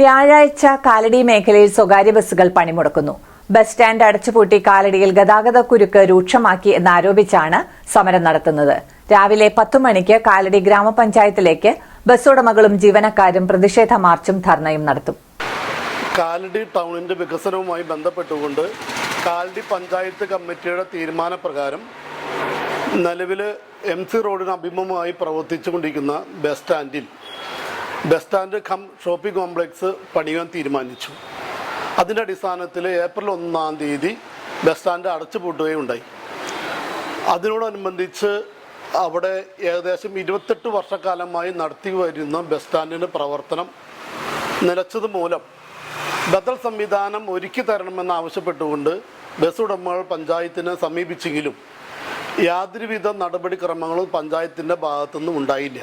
വ്യാഴാഴ്ച കാലടി മേഖലയിൽ സ്വകാര്യ ബസ്സുകൾ പണിമുടക്കുന്നു. ബസ് സ്റ്റാൻഡ് അടച്ചുപൂട്ടി കാലടിയിൽ ഗതാഗത കുരുക്ക് രൂക്ഷമാക്കി എന്നാരോപിച്ചാണ് സമരം നടത്തുന്നത്. രാവിലെ പത്തു മണിക്ക് കാലടി ഗ്രാമപഞ്ചായത്തിലേക്ക് ബസ് ഉടമകളും ജീവനക്കാരും പ്രതിഷേധ മാർച്ചും ധർണയും നടത്തും. കാലടി ടൗണിന്റെ വികസനവുമായി ബന്ധപ്പെട്ടുകൊണ്ട് കാലടി പഞ്ചായത്ത് കമ്മിറ്റിയുടെ തീരുമാനപ്രകാരം നിലവിൽ എം സി റോഡിന് അഭിമുഖമായി പ്രവർത്തിച്ചുകൊണ്ടിരിക്കുന്ന ബസ് സ്റ്റാൻഡിൽ bus stand cum shopping complex പണിയാൻ തീരുമാനിച്ചു. അതിന്റെ അടിസ്ഥാനത്തിൽ ഏപ്രിൽ ഒന്നാം തീയതി ബസ് സ്റ്റാൻഡ് അടച്ചുപൂട്ടുകയുണ്ടായി അതിനോടനുബന്ധിച്ച് അവിടെ ഏകദേശം ഇരുപത്തെട്ട് വർഷക്കാലമായി നടത്തി വരുന്ന ബസ് സ്റ്റാൻഡിന്റെ പ്രവർത്തനം നിലച്ചത് മൂലം ബദൽ സംവിധാനം ഒരുക്കി തരണമെന്ന് ആവശ്യപ്പെട്ടുകൊണ്ട് ബസ് ഉടമകൾ പഞ്ചായത്തിനെ സമീപിച്ചെങ്കിലും യാതൊരുവിധ നടപടിക്രമങ്ങളും പഞ്ചായത്തിന്റെ ഭാഗത്തുനിന്നും ഉണ്ടായില്ല.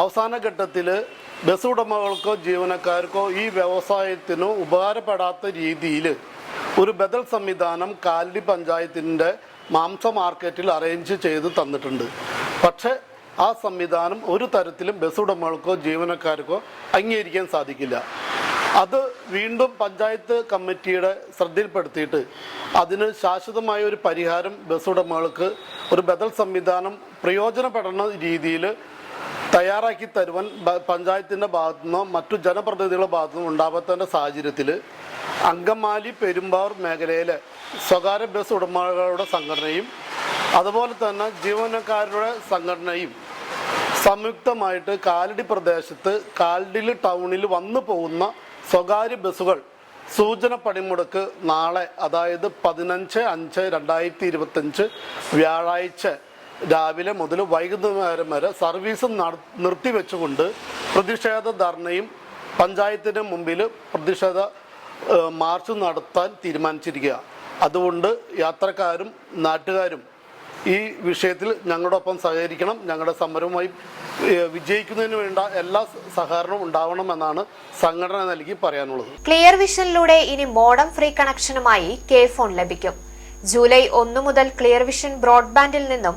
അവസാന ഘട്ടത്തിൽ ബസ് ഉടമകൾക്കോ ജീവനക്കാർക്കോ ഈ വ്യവസായത്തിനോ ഉപകാരപ്പെടാത്ത രീതിയിൽ ഒരു ബദൽ സംവിധാനം കാലടി പഞ്ചായത്തിന്റെ മാംസ മാർക്കറ്റിൽ അറേഞ്ച് ചെയ്ത് തന്നിട്ടുണ്ട്. പക്ഷേ ആ സംവിധാനം ഒരു തരത്തിലും ബസ് ഉടമകൾക്കോ ജീവനക്കാർക്കോ അംഗീകരിക്കാൻ സാധിക്കില്ല. അത് വീണ്ടും പഞ്ചായത്ത് കമ്മിറ്റിയുടെ ശ്രദ്ധയിൽപ്പെടുത്തിയിട്ട് അതിന് ശാശ്വതമായ ഒരു പരിഹാരം ബസ് ഉടമകൾക്ക് ഒരു ബദൽ സംവിധാനം പ്രയോജനപ്പെടുന്ന രീതിയിൽ തയ്യാറാക്കി തരുവാൻ പഞ്ചായത്തിന്റെ ഭാഗത്തു നിന്നോ മറ്റു ജനപ്രതിനിധികളുടെ ഭാഗത്തു നിന്നോ ഉണ്ടാവാത്തതിന്റെ സാഹചര്യത്തിൽ അങ്കമാലി പെരുമ്പാവൂർ മേഖലയിലെ സ്വകാര്യ ബസ് ഉടമകളുടെ സംഘടനയും അതുപോലെ തന്നെ ജീവനക്കാരുടെ സംഘടനയും സംയുക്തമായിട്ട് കാലടി പ്രദേശത്ത് കാൽഡിൽ ടൗണിൽ വന്നു പോകുന്ന സ്വകാര്യ ബസ്സുകൾ സൂചന പണിമുടക്ക് നാളെ അതായത് പതിനഞ്ച് അഞ്ച് രണ്ടായിരത്തി ഇരുപത്തഞ്ച് വ്യാഴാഴ്ച രാവിലെ മുതൽ വൈകുന്നേരം വരെ സർവീസ് നിർത്തിവെച്ചുകൊണ്ട് പ്രതിഷേധ ധർണയും പഞ്ചായത്തിന് മുമ്പിൽ പ്രതിഷേധ മാർച്ച് നടത്താൻ തീരുമാനിച്ചിരിക്കുക അതുകൊണ്ട് യാത്രക്കാരും നാട്ടുകാരും ഈ വിഷയത്തിൽ ഞങ്ങളോടൊപ്പം സഹകരിക്കണം. ഞങ്ങളുടെ സമരവുമായി വിജയിക്കുന്നതിന് വേണ്ട എല്ലാ സഹകരണവും ഉണ്ടാവണമെന്നാണ് സംഘടന നൽകി പറയാനുള്ളത്. ക്ലിയർ വിഷനിലൂടെ ഇനി മോഡം ഫ്രീ കണക്ഷനുമായി കെ ഫോൺ ലഭിക്കും. ജൂലൈ ഒന്നു മുതൽ ക്ലിയർ വിഷൻ ബ്രോഡ്ബാൻഡിൽ നിന്നും